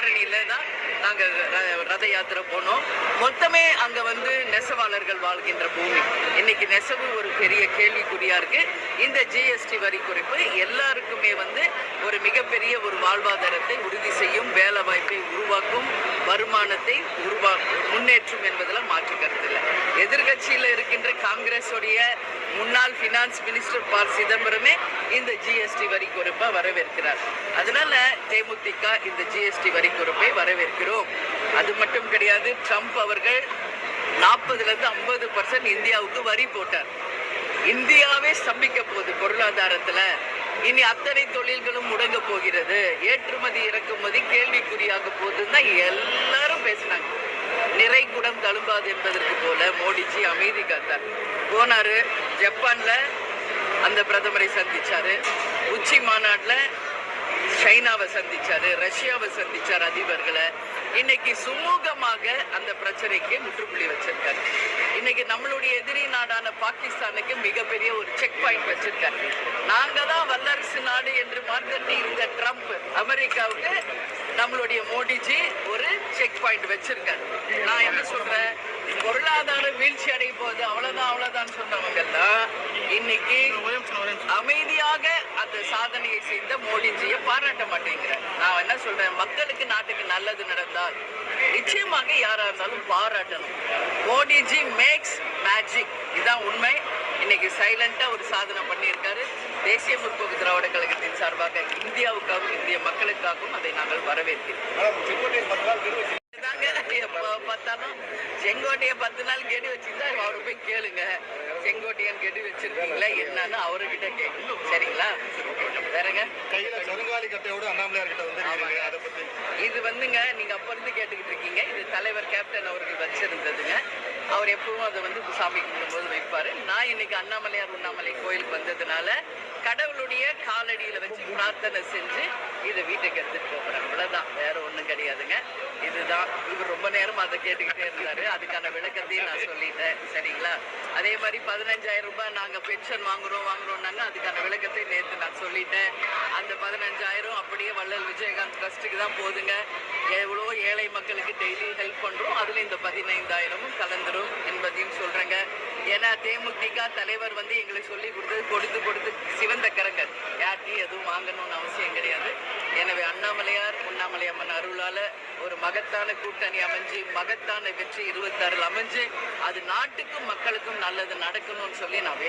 ஆரணியில தான் நாங்க ர- ரத யாத்திரை போனோம். மொத்தமே அங்க வந்து நெசவாளர்கள் வாழ்கின்ற பூமி. இன்னைக்கு நெசவு ஒரு பெரிய கேள்விக்குறியா இருக்கு. இந்த ஜிஎஸ்டி வரி குறைப்பு எல்லாருக்குமே வந்து ஒரு மிகப்பெரிய ஒரு வாழ்வாதாரத்தை உறுதி செய்யும் வேலை வாய்ப்பை உருவாக்கும் வருமானத்தை உருவாக்கும் முன்னேற்றும் என்பதில் மாற்று கருத்து இல்லை. எதிர்கட்சியில் இருக்கின்ற காங்கிரஸுடைய முன்னாள் ஃபினான்ஸ் மினிஸ்டர் ப சிதம்பரமே இந்த ஜிஎஸ்டி வரி குறிப்பை வரவேற்கிறார். அதனால தேமுதிக இந்த ஜிஎஸ்டி வரி குறைப்பை வரவேற்கிறோம். அது மட்டும் கிடையாது ட்ரம்ப் அவர்கள் நாற்பதுல இருந்து ஐம்பது பர்சன்ட் இந்தியாவுக்கு வரி போட்டார். இந்தியாவே ஸ்தம்பிக்க போகுது பொருளாதாரத்துல. இனி அத்தனை தொழில்களும் முடங்க போகிறது. ஏற்றுமதி இறக்குமதி கேள்விக்குறியாக போகுதுன்னு தான் எல்லாரும் பேசினாங்க நிறை குடம் தழும்பாது என்பதற்கு போல மோடிஜி அமைதி காத்தார். போனாரு ஜப்பான்ல அந்த பிரதமரை சந்திச்சாரு. உச்சி மாநாட்டில் சைனாவை சந்திச்சாரு ரஷ்யாவை சந்திச்சார் அதிபர்களை. இன்னைக்கு சுமூகமாக அந்த பிரச்சனைக்கு முற்றுப்புள்ளி வச்சிருக்காரு. இன்னைக்கு நம்மளுடைய எதிரி நாடான பாகிஸ்தானுக்கு மிகப்பெரிய ஒரு செக் பாயிண்ட் வச்சிருக்காரு. நாங்க தான் வல்லரசு நாடு என்று மார்க்கெட்டி இருந்த ட்ரம்ப் அமெரிக்காவுக்கு நம்மளுடைய மோடிஜி ஒரு செக் பாயிண்ட் வச்சிருக்காரு. நான் என்ன சொல்றேன்? பொருளாதார வீழ்ச்சி அடைய போகுது அவ்வளவுதான் அவ்வளவுதான் சொன்னவங்க தான் இன்னைக்கு அமைதியாக அந்த சாதனையை செய்த மோடிஜியை பாராட்ட மாட்டேங்கிறேன் நான் என்ன சொல்றேன்? மக்களுக்கு நாட்டுக்கு நல்லது நடந்தால் நிச்சயமாக யாரா இருந்தாலும் பாராட்டணும். மோடிஜி மேக்ஸ் மேஜிக் இதுதான் உண்மை. இன்னைக்கு சைலண்டா ஒரு சாதனை பண்ணியிருக்காரு. தேசிய முற்போக்கு திராவிட கழகத்தின் சார்பாக இந்தியாவுக்காகவும் இந்திய மக்களுக்காகவும் அதை நாங்கள் வரவேற்கிறோம். தாங்க எப்போ பார்த்தாலும் செங்கோட்டையை பத்து நாள் கேட்டு வச்சிருந்தா அவரை போய் கேளுங்க. செங்கோட்டையன் கெடி வச்சிருக்கீங்களா? என்னன்னு அவர்கிட்ட கேட்கணும். சரிங்களா? வேறங்க? கையில சருங்காலி கட்டையோட அண்ணாமலையார் கிட்ட வந்து அதை பத்தி இது வந்துங்க நீங்க அப்ப இருந்து கேட்டுக்கிட்டு இருக்கீங்க. இது தலைவர் கேப்டன் அவர்கள் வச்சிருந்ததுங்க. அவர் எப்பவும் அதை வந்து சாமி கும்பிடும்போது வைப்பாரு. நான் இன்னைக்கு அண்ணாமலையார் உண்ணாமலை கோயிலுக்கு வந்ததுனால கடவுளுடைய காலடியில வச்சு பிரார்த்தனை செஞ்சு இதை வீட்டுக்கு எடுத்துட்டு போகிறேன் அவ்வளவுதான். வேற ஒண்ணும் கிடையாதுங்க. தான் இவர் ரொம்ப நேரம் அதை கேட்டுக்கிட்டே இருந்தாரு. அதுக்கான விளக்கத்தையும் நான் சொல்லிட்டேன். சரிங்களா? அதே மாதிரி பதினஞ்சாயிரம் ரூபாய் நாங்க பென்ஷன் வாங்குறோம் வாங்குறோம்னாங்க அதுக்கான விளக்கத்தை நேற்று நான் சொல்லிட்டேன். அந்த பதினஞ்சாயிரம் அப்படியே வள்ளல் விஜயகாந்த் ட்ரஸ்ட்டுக்கு தான் போகுதுங்க எவ்வளோ ஏழை மக்களுக்கு டெய்லி ஹெல்ப் பண்றோம். அதுல இந்த பதினைந்தாயிரமும் கலந்துரும் என்பதையும் சொல்றேங்க. ஏன்னா தேமுதிக தலைவர் வந்து எங்களுக்கு சொல்லி கொடுத்தது கொடுத்து கொடுத்து சிவந்த கரங்கள். யார்ட்டையும் எதுவும் வாங்கணும்னு அவசியம் கிடையாது. அண்ணாமலையார் உண்ணாமலை அம்மன் அருளால ஒரு மகத்தான கூட்டணி அமைஞ்சு மகத்தான வெற்றி இருபத்தாறு அமைஞ்சு அது நாட்டுக்கும் மக்களுக்கும் நல்லது நடக்கணும்னு சொல்லி நான் வேண்டும்